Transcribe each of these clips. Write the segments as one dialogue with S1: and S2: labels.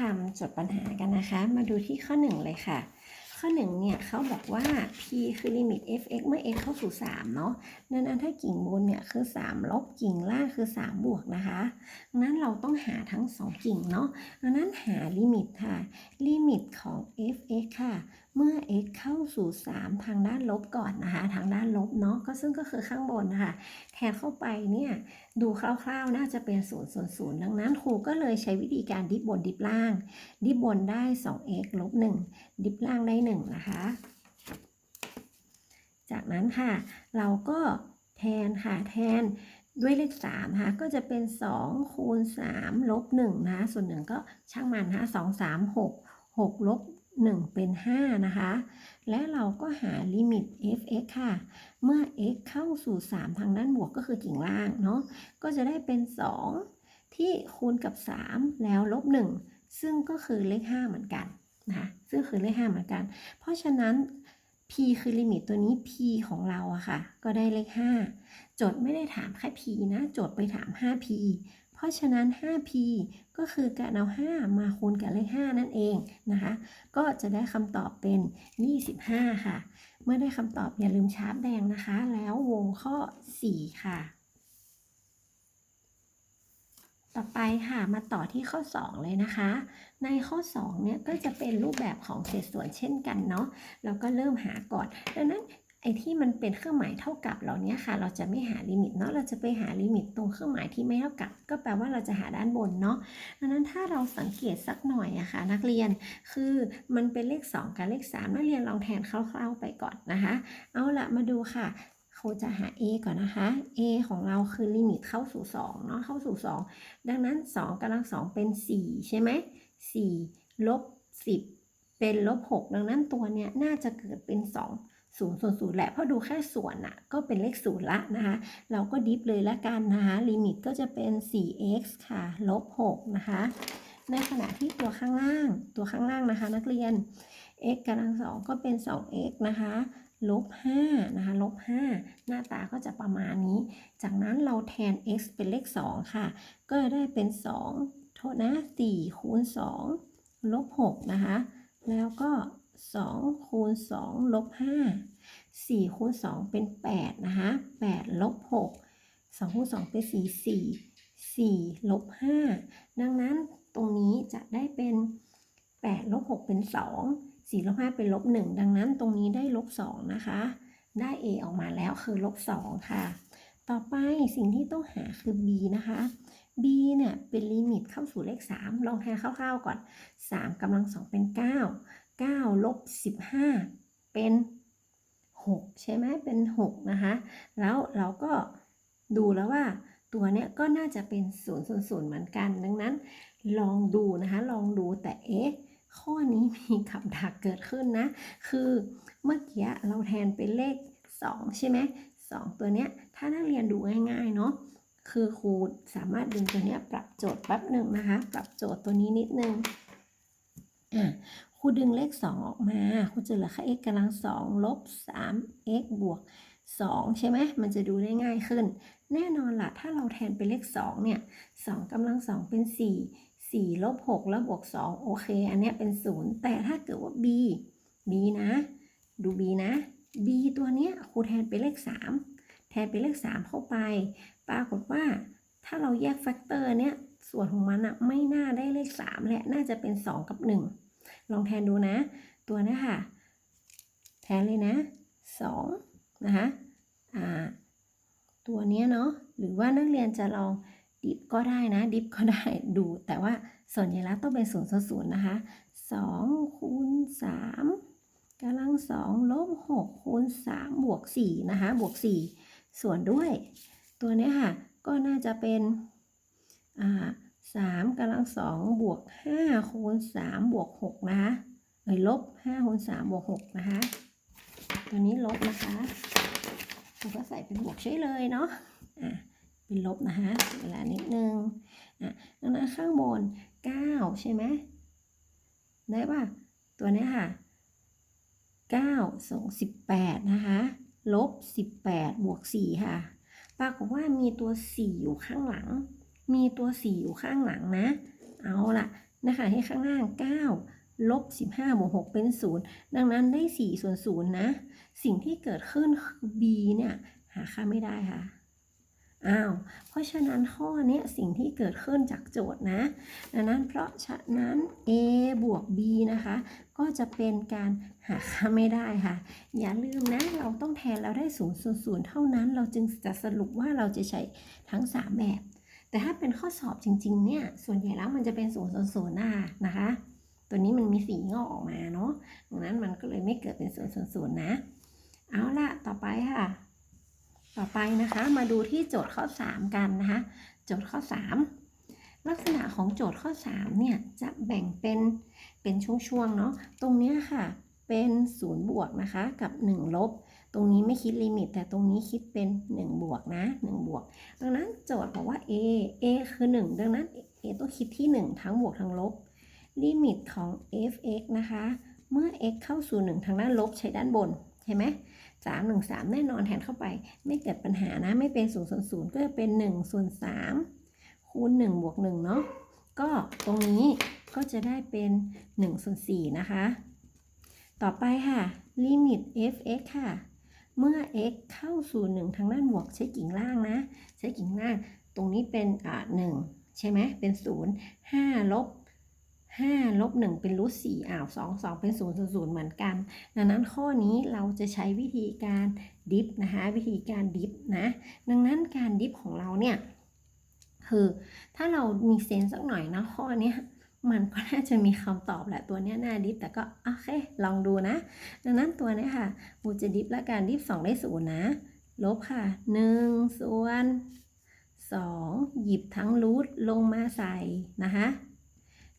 S1: ทำจดปัญหากันนะคะ มาดูที่ข้อ 1 เลยค่ะ ข้อ1เนี่ยเขาบอกว่า p คือลิมิต f(x) เมื่อ x เข้าสู่ 3 เนาะดังนั้นถ้ากิ่งบนเนี่ยคือ 3 ลบกิ่งล่างคือ 3 บวกนะคะดังนั้นเราต้องหาทั้ง 2 กิ่งเนาะดังนั้นหาลิมิตค่ะ ลิมิตของ f(x) ค่ะ มื่อ x เข้าสู่ 3 ทางด้านลบก่อนนะคะ ทางด้านลบเนาะก็ซึ่งก็คือข้างบนนะคะแทนเข้าไปเนี่ยดูคร่าวๆ น่าจะเป็น0ส่วน0ดังนั้นครูก็เลยใช้วิธีการดิบบนดิบล่าง ดิบบนได้ 2x ลบ1ดิบล่างได้ 1 นะคะ จากนั้นค่ะ เราก็แทนค่ะแทนด้วยเลข3นะคะก็จะเป็น 2 คูณ 3 ลบ1นะคะส่วนหนึ่งก็ช่างมันนะคะ2 3 6 6 ลบ 1 เป็น 5 นะคะ และเราก็หาลิมิต f(x) ค่ะ เมื่อ x เข้าสู่ 3 ทางด้านบวกก็คือกิ่งล่างเนาะ ก็จะได้เป็น 2 ที่คูณกับ 3 แล้วลบ 1 ซึ่งก็คือเลข 5 เหมือนกันนะซึ่งคือเลข 5 เหมือนกัน เพราะฉะนั้น p คือลิมิตตัวนี้ p ของเราอะค่ะ ก็ได้เลข 5 โจทย์ไม่ได้ถามแค่ p นะ โจทย์ไปถาม 5p เพราะฉะนั้น 5p ก็คือการเอา 5 มาคูณกับเลข 5 นั่นเองนะคะ ก็จะได้คำตอบเป็น 25 ค่ะ เมื่อได้คำตอบอย่าลืมชาร์ปแดงนะคะ แล้ววงข้อ 4 ค่ะ ต่อไปค่ะมาต่อที่ข้อ 2 เลยนะคะ ในข้อ 2 เนี่ยก็จะเป็นรูปแบบของเศษส่วนเช่นกันเนาะเราก็เริ่มหาก่อนดังนั้น ไอ้ที่มันเป็นเครื่องหมายเท่ากับเหล่านี้ค่ะ เราจะไม่หาลิมิตเนาะ เราจะไปหาลิมิตตรงเครื่องหมายที่ไม่เท่ากับ ก็แปลว่าเราจะหาด้านบนเนาะ ดังนั้นถ้าเราสังเกตสักหน่อยอะค่ะนักเรียน คือมันเป็นเลข 2 กับเลข 3 นักเรียนลองแทนคร่าวๆไปก่อนนะคะ เอาละมาดูค่ะครูจะหา a ก่อนนะคะ a ของเราคือลิมิตเข้าสู่2เนาะ เข้าสู่ 2 ดังนั้น 2กำลัง 2 เป็น 4 ใช่ไหม4ลบ10 เป็นลบ6ดังนั้นตัวเนี้ยน่าจะเกิดเป็น 2 0ส่วน0แหละเพราะดูแค่ส่วนอะก็เป็นเลข0ละนะคะเราก็ดิฟเลยละกันนะคะลิมิตก็จะเป็น 4x ค่ะลบ6นะคะในขณะที่ตัวข้างล่างตัวข้างล่างนะคะ นักเรียน x กำลัง2ก็เป็น 2x นะคะลบ5นะคะลบ5หน้าตาก็จะประมาณนี้ จากนั้นเราแทน x เป็นเลข 2 ค่ะ ก็ได้เป็น 2 โทษนะ4คูณ2ลบ6นะคะ แล้วก็ 2คูณ2ลบ5 4คูณ2เป็น 8 นะคะ8ลบ6 2คูณ2เป็น 4 4 4ลบ5ดังนั้นตรงนี้จะได้เป็น 8 ลบ 6 เป็น 2 4 ลบ 5 เป็นลบ 1 ดังนั้นตรงนี้ได้ลบ 2 นะคะ ได้ a ออกมาแล้วคือลบ 2 ค่ะ ต่อไปสิ่งที่ต้องหาคือ b นะคะ b เนี่ยเป็นลิมิตเข้าสู่เลข 3 ลองแทนคร่าวๆก่อน 3กำลัง 2 เป็น 9 9ลบ15 เป็น 6 ใช่ไหมเป็น 6 นะคะ แล้วเราก็ดูแล้วว่าตัวเนี้ยก็น่าจะเป็น0 0 0เหมือนกัน ดังนั้น ลองดูนะคะ ลองดูแต่เอ๊ะข้อนี้มีกับดักเกิดขึ้นนะ คือเมื่อกี้เราแทนเป็นเลข 2 ใช่ไหม2ตัวเนี้ยถ้านักเรียนดูง่ายๆเนาะคือครูสามารถดึงตัวเนี้ยปรับโจทย์แป๊บหนึ่งนะคะ ปรับโจทย์ตัวนี้นิดนึง อะครูดึงเลข 2 ออกมาครูจะเหลือค่ x กำลัง2ลบ 3x บวก 2 ใช่ไหมมันจะดูได้ง่ายขึ้น แน่นอนล่ะ ถ้าเราแทนเป็นเลข 2 เนี่ย2กำลัง 2 เป็น 4 4ลบ6แล้วบวก 2 โอเค อันเนี้ยเป็น 0 แต่ถ้าเกิดว่า b b นะ ดู b นะ b ตัวเนี้ยครูแทนเป็นเลข 3 แทนเป็นเลข 3 เข้าไป ปรากฏว่า ถ้าเราแยกแฟกเตอร์เนี้ยส่วนของมันอะไม่น่าได้เลข 3 และน่าจะเป็น 2 กับ 1 ลองแทนดูนะ ตัวนี้ค่ะ แทนเลยนะ2นะคะอ่าตัวเนี้ยเนาะหรือว่านักเรียนจะลองดิฟก็ได้นะ ดิฟก็ได้ดูแต่ว่าส่วนใหญ่แล้วต้องเป็น0ูนย์ศูนย์นะคะ2คูณ3กำลัง2ลบ6คูณ3บวก4นะคะบวก 4 ส่วนด้วย ตัวนี้ค่ะ ก็น่าจะเป็นอ่า3กำลัง2บวก5คูณ3บวก6นะคะเอ้ยลบ5คูณ3บวก6นะคะ ตัวนี้ลบนะคะเราก็ใส่เป็นบวกเฉยเลยเนาะอะเป็นลบนะคะเวลานิดนึงอะดังนั้นข้างบน9ใช่ไหมได้ป่ะตัวนี้ค่ะ9ส่ง18นะคะลบ18บวก4ค่ะ ปรากฏว่ามีตัว4อยู่ข้างหลัง มีตัว4อยู่ข้างหลังนะ เอาล่ะนะคะที่ข้างล่าง9ลบ15บวก6เป็น0ดังนั้นได้4ส่วน0นะ สิ่งที่เกิดขึ้นคือ b เนี่ยหาค่าไม่ได้ค่ะ อ้าว เพราะฉะนั้นข้อนี้สิ่งที่เกิดขึ้นจากโจทย์นะ ดังนั้นเพราะฉะนั้น a บวก b นะคะ ก็จะเป็นการหาค่าไม่ได้ค่ะ อย่าลืมนะ เราต้องแทนเราได้0ส่วน0เท่านั้น เราจึงจะสรุปว่าเราจะใช้ทั้ง 3 แบบ แต่ถ้าเป็นข้อสอบจริงๆ เนี่ย ส่วนใหญ่แล้วมันจะเป็น0ส่วน0น่ะนะคะ ตัวนี้มันมีสีงอกออกมาเนาะ ดังนั้นมันก็เลยไม่เกิดเป็น0ส่วน0นะ เอาล่ะ ต่อไปค่ะ ต่อไปนะคะมาดูที่โจทย์ข้อ 3 กันนะคะ โจทย์ข้อ 3 ลักษณะของโจทย์ข้อ 3 เนี่ยจะแบ่งเป็นเป็นช่วงๆเนาะตรงเนี้ยค่ะเป็น0บวกนะคะกับ 1 ลบ ตรงนี้ไม่คิดลิมิต แต่ตรงนี้คิดเป็น 1 บวกนะ 1 บวก ดังนั้นโจทย์บอกว่า a a คือ 1 ดังนั้น a ต้องคิดที่ 1 ทั้งบวกทั้งลบ ลิมิตของ f(x) นะคะ เมื่อ x เข้าสู่ 1 ทางด้านลบใช้ด้านบน ใช่ไหม สามหนึ่งสามแน่นอนแทนเข้าไป ไม่เกิดปัญหานะ ไม่เป็นศูนย์ส่วนศูนย์ก็จะเป็นหนึ่งส่วนสามคูณหนึ่งบวกหนึ่งเนาะก็ตรงนี้ก็จะได้เป็นหนึ่งส่วนสี่นะคะ ต่อไปค่ะลิมิต f(x) ค่ะ เมื่อ x เข้าสู่ 1 ทางด้านบวกใช้กิ่งล่างนะ ใช้กิ่งล่าง ตรงนี้เป็นอ่าหนึ่งใช่ไหมเป็นศูนย์ห้าลบ ห้าลบหนึ่งเป็นรูทสี่อ้าวสองสองเป็นศูนย์ศูนย์เหมือนกัน ดังนั้นข้อนี้เราจะใช้วิธีการดิฟนะคะ วิธีการดิฟนะ ดังนั้นการดิฟของเราเนี่ย คือ ถ้าเรามีเซนสักหน่อยนะข้อนี้มันก็น่าจะมีคำตอบแหละตัวเนี้ยน่าดิฟแต่ก็โอเคลองดูนะ ดังนั้นตัวเนี้ยค่ะบูจะดิฟและการดิฟ2ได้ศูนย์นะ ลบค่ะ 1 ส่วน 2 หยิบทั้งรูทลงมาใส่นะคะ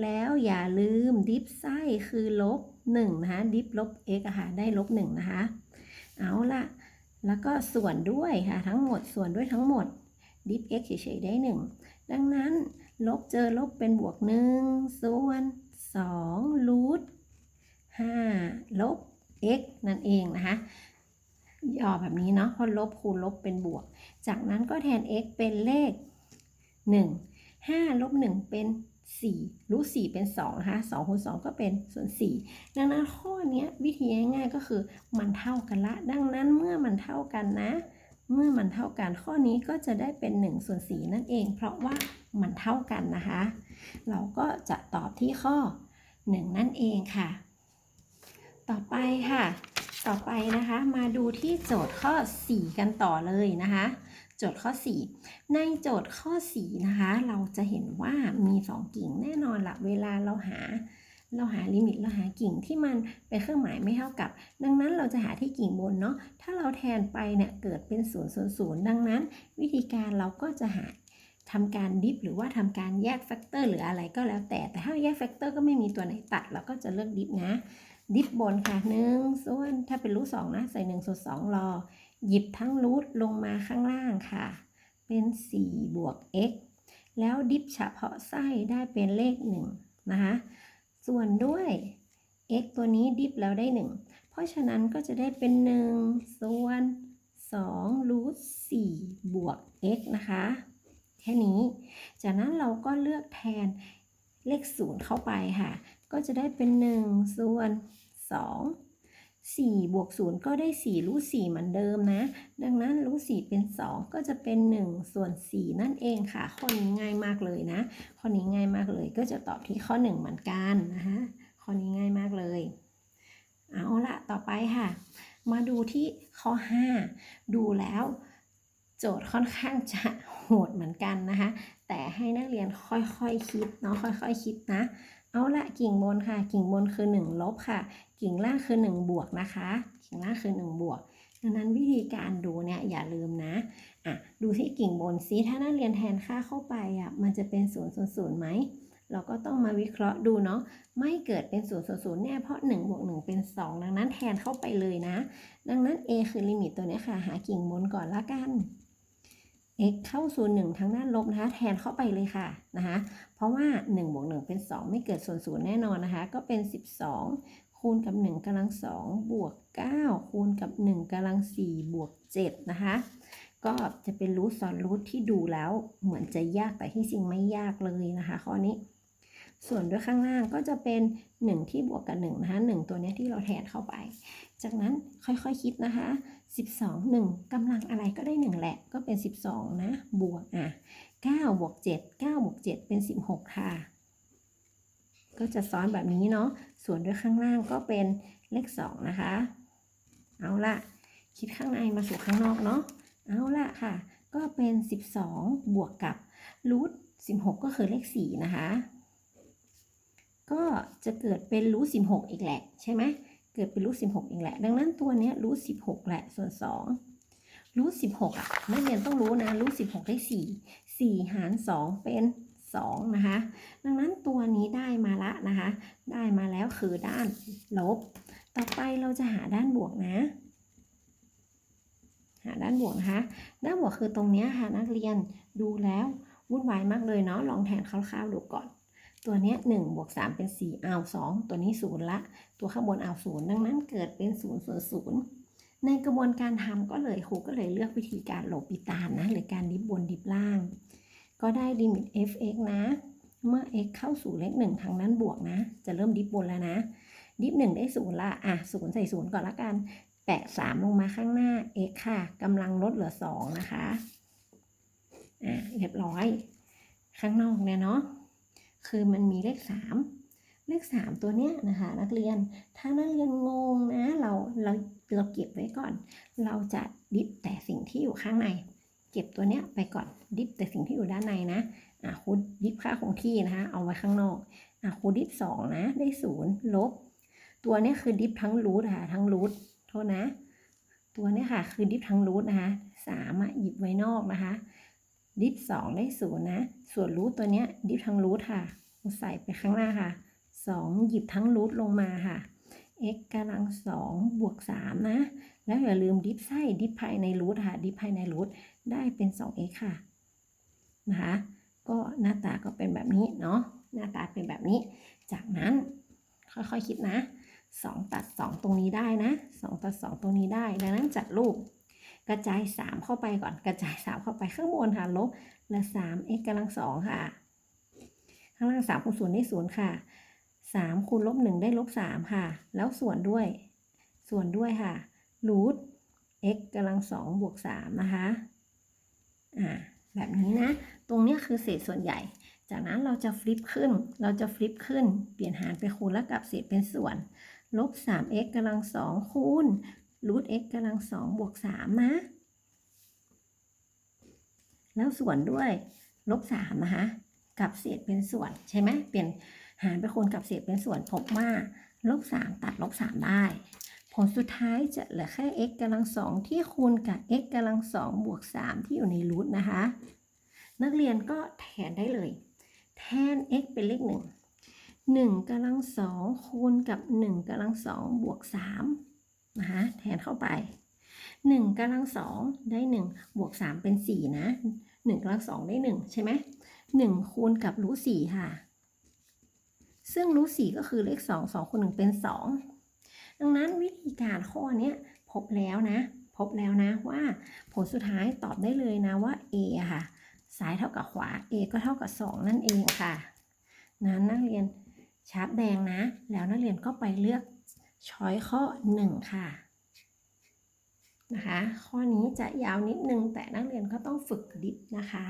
S1: แล้วอย่าลืมดิฟไส้คือลบ1นะคะ ดิฟลบ x อะค่ะ ได้ลบ1นะคะ เอาละแล้วก็ส่วนด้วยค่ะ ทั้งหมด ส่วนด้วยทั้งหมด ดิฟ x เฉยๆได้ 1 ดังนั้นลบเจอลบเป็นบวก 1 ส่วน2รูท5ลบ x นั่นเองนะคะย่อแบบนี้เนาะเพราะลบคูณลบเป็นบวก จากนั้นก็แทน x เป็นเลข 1 5ลบ1เป็น 4รูท4เป็น2นะคะ2คูณ2ก็เป็นส่วน 4 ดังนั้นข้อนี้วิธีง่ายๆก็คือมันเท่ากันละ ดังนั้นเมื่อมันเท่ากันนะ เมื่อมันเท่ากันข้อนี้ก็จะได้เป็น1ส่วน4นั่นเอง เพราะว่ามันเท่ากันนะคะ เราก็จะตอบที่ข้อ 1 นั่นเองค่ะ ต่อไปค่ะ ต่อไปนะคะมาดูที่โจทย์ข้อ 4 กันต่อเลยนะคะ จทย์ข้อ 4 ในโจทย์ข้อ 4 นะคะ เราจะเห็นว่ามี 2 กิ่งแน่นอนละเวลาเราหา เราหาลิมิตเราหากิ่งที่มันเป็นเครื่องหมายไม่เท่ากับ ดังนั้นเราจะหาที่กิ่งบนเนาะถ้าเราแทนไปเนี่ยเกิดเป็น0ูนย์ศูนย์ดังนั้น วิธีการเราก็จะหาทำการดิฟหรือว่าทำการแยกแฟกเตอร์หรืออะไรก็แล้วแต่แต่ถ้าแยกแฟกเตอร์ก็ไม่มีตัวไหนตัดเราก็จะเลือกดิฟนะดิฟบนค่ะหนึ่งส่วนถ้าเป็นรูทสองนะใส่หนึ่งส่วนสองรอ หยิบทั้งรูทลงมาข้างล่างค่ะ เป็น 4 บวก x แล้วดิฟเฉพาะไส้ได้เป็นเลข 1 นะคะ ส่วนด้วย x ตัวนี้ดิฟแล้วได้ 1 เพราะฉะนั้นก็จะได้เป็น 1 ส่วน2รูท4บวก x นะคะ แค่นี้ จากนั้นเราก็เลือกแทนเลข 0 เข้าไปค่ะ ก็จะได้เป็น 1 ส่วน 2 4บวก0ก็ได้4รูท4เหมือนเดิมนะ ดังนั้นรูท4เป็น 2 ก็จะเป็น 1 ส่วน 4 นั่นเองค่ะ ข้อนี้ง่ายมากเลยนะ ข้อนี้ง่ายมากเลยก็จะตอบที่ข้อ 1 เหมือนกันนะคะข้อนี้ง่ายมากเลยเอาละต่อไปค่ะ มาดูที่ข้อ 5 ดูแล้วโจทย์ค่อนข้างจะโหดเหมือนกันนะคะ แต่ให้นักเรียนค่อยๆคคิดเนาะค่อยๆคคิดนะ เอาละกิ่งบนค่ะ กิ่งบนคือ 1 ลบค่ะ กิ่งล่างคือ 1 บวกนะคะ กิ่งล่างคือ 1 บวกดังนั้นวิธีการดูเนี่ยอย่าลืมนะอะดูที่กิ่งบนซิถ้านักเรียนแทนค่าเข้าไปอะมันจะเป็น0ูนย์ศูนย์ไหมเราก็ต้องมาวิเคราะห์ดูเนาะไม่เกิดเป็น0ูนย์ศูนย์แน่เพราะ1บวก1เป็น 2 ดังนั้นแทนเข้าไปเลยนะ ดังนั้น a คือลิมิตตัวนี้ค่ะ หากิ่งบนก่อนละกัน x เข้าศูนย์หนึ่งทางด้านลบนะคะ แทนเข้าไปเลยค่ะนะคะ เพราะว่า1บวก1เป็น 2 ไม่เกิดส่วนศูนย์แน่นอนนะคะ ก็เป็น 12 คูณกับ 1กำลัง 2 บวก 9 คูณกับ 1กำลัง 4 บวก 7 นะคะ ก็จะเป็นรูทซ้อนรูทที่ดูแล้วเหมือนจะยากแต่ที่จริงไม่ยากเลยนะคะข้อนี้ ส่วนด้วยข้างล่างก็จะเป็น 1 ที่บวกกับ1นะคะ1ตัวนี้ที่เราแทนเข้าไป จากนั้นค่อยๆคคิดนะคะ 12 1กำลังอะไรก็ได้ 1 แหละ ก็เป็น 12 นะ บวกอะ9บวก7 9บวก7 เป็น 16 ค่ะ ก็จะซ้อนแบบนี้เนาะ ส่วนด้วยข้างล่างก็เป็นเลข 2 นะคะ เอาละคิดข้างในมาสู่ข้างนอกเนาะ เอาละค่ะ ก็เป็น 12 บวกกับรูท16 ก็คือเลข 4 นะคะ ก็จะเกิดเป็นรูท16อีกแหละใช่ไหมเกิดเป็นรูท16อีกแหละ ดังนั้นตัวเนี้ยรูท16แหละส่วน2รูท16อะนักเรียนต้องรู้นะรูท16ได้4 4หาร2เป็น2นะคะ ดังนั้นตัวนี้ได้มาละนะคะ ได้มาแล้วคือด้านลบ ต่อไปเราจะหาด้านบวกนะหาด้านบวกนะคะ ด้านบวกคือตรงนี้ค่ะนักเรียนดูแล้ววุ่นวายมากเลยเนาะลองแทนคร่าวๆดูก่อน ตัวนี้ย1บวก3เป็น4เอา2ตัวนี้0ละ ตัวข้างบนเอา0ดังนั้นเกิดเป็น0ส่วน0ในกระบวนการทำก็เลยครูก็เลยเลือกวิธีการโลปิตานนะ หรือการดิบบนดิบล่าง ก็ได้ลิมิต f(x) นะ เมื่อ x เข้าสู่เลข1ทางนั้นบวกนะ จะเริ่มดิบบนแล้วนะ ดิบ1ได้0ละอะ0ใส่0ก่อนละกัน แปะ3ลงมาข้างหน้า x ค่ะกำลังลดเหลือ2นะคะอะเรียบร้อย ข้างนอกเนี่ยเนาะ คือมันมีเลข 3 เลข 3 ตัวเนี้ยนะคะ นักเรียนถ้านักเรียนงงนะเราเราเราเก็บไว้ก่อน เราจะดิบแต่สิ่งที่อยู่ข้างใน เก็บตัวเนี้ยไปก่อนดิบแต่สิ่งที่อยู่ด้านในนะอะคูดิบค่าคงที่นะคะ เอาไว้ข้างนอกอะคูดิบ2นะได้0ลบ ตัวเนี้ยคือดิฟทั้งรูทค่ะทั้งรูทโทษนะ ตัวเนี้ยค่ะคือดิฟทั้งรูทนะคะสามอะหยิบไว้นอกนะคะ ดิฟสองได้ศูนย์นะ ส่วนรูทตัวเนี้ยดิฟทั้งรูทค่ะ ใส่ไปข้างหน้าค่ะสองหยิบทั้งรูทลงมาค่ะ x กำลังสองบวกสามนะ แล้วอย่าลืมดิฟไส้ดิฟภายในรูทค่ะ ดิฟภายในรูทได้เป็น 2x ค่ะ นะคะ ก็หน้าตาก็เป็นแบบนี้เนาะ หน้าตาเป็นแบบนี้ จากนั้นค่อยๆคิดนะ 2 ตัด 2 ตรงนี้ได้นะ 2 ตัด 2 ตรงนี้ได้ ดังนั้นจัดรูป กระจาย 3 เข้าไปก่อนกระจาย 3 เข้าไปข้างบนค่ะลบเหลือ3 x กำลัง2ค่ะ ข้างล่าง3คูณ0ได้0ค่ะ3คูณลบ1ได้ลบ3ค่ะ แล้วส่วนด้วย ส่วนด้วยค่ะรูท x กำลัง2บวก3นะคะอ่าแบบนี้นะ ตรงเนี้ยคือเศษส่วนใหญ่ จากนั้นเราจะฟลิปขึ้น เราจะฟลิปขึ้น เปลี่ยนหารไปคูณแล้วกลับเศษเป็นส่วน ลบ 3x กำลัง2คูณ รูท x กำลัง2บวก3นะ แล้วส่วนด้วยลบ3นะคะกับเศษเป็นส่วนใช่ไหมเปลี่ยนหารไปคูณกับเศษเป็นส่วนพบว่าลบ3ตัดลบ3ได้ ผลสุดท้ายจะเหลือแค่ x กำลัง2ที่คูณกับ x กำลัง2บวก3ที่อยู่ในรูทนะคะ นักเรียนก็แทนได้เลย แทน x เป็นเลข1 1กำลัง2คูณกับ1กำลัง2บวก3 นะคะแทนเข้าไป1กำลัง2ได้ 1 บวก 3 เป็น 4 นะ1กำลัง2ได้ 1 ใช่ไหม1คูณกับรูท4ค่ะ ซึ่งรูท4ก็คือเลข 2 2คูณ1เป็น 2 ดังนั้นวิธีการข้อนี้พบแล้วนะ พบแล้วนะว่าผลสุดท้ายตอบได้เลยนะว่า a อค่ะ ซ้ายเท่ากับขวา a ก็เท่ากับ 2 นั่นเองค่ะ นั้นนักเรียนชาร์ปแดงนะ แล้วนักเรียนก็ไปเลือก ช้อยข้อ 1 ค่ะนะคะ ข้อนี้จะยาวนิดนึงแต่นักเรียนก็ต้องฝึกดิบนะคะ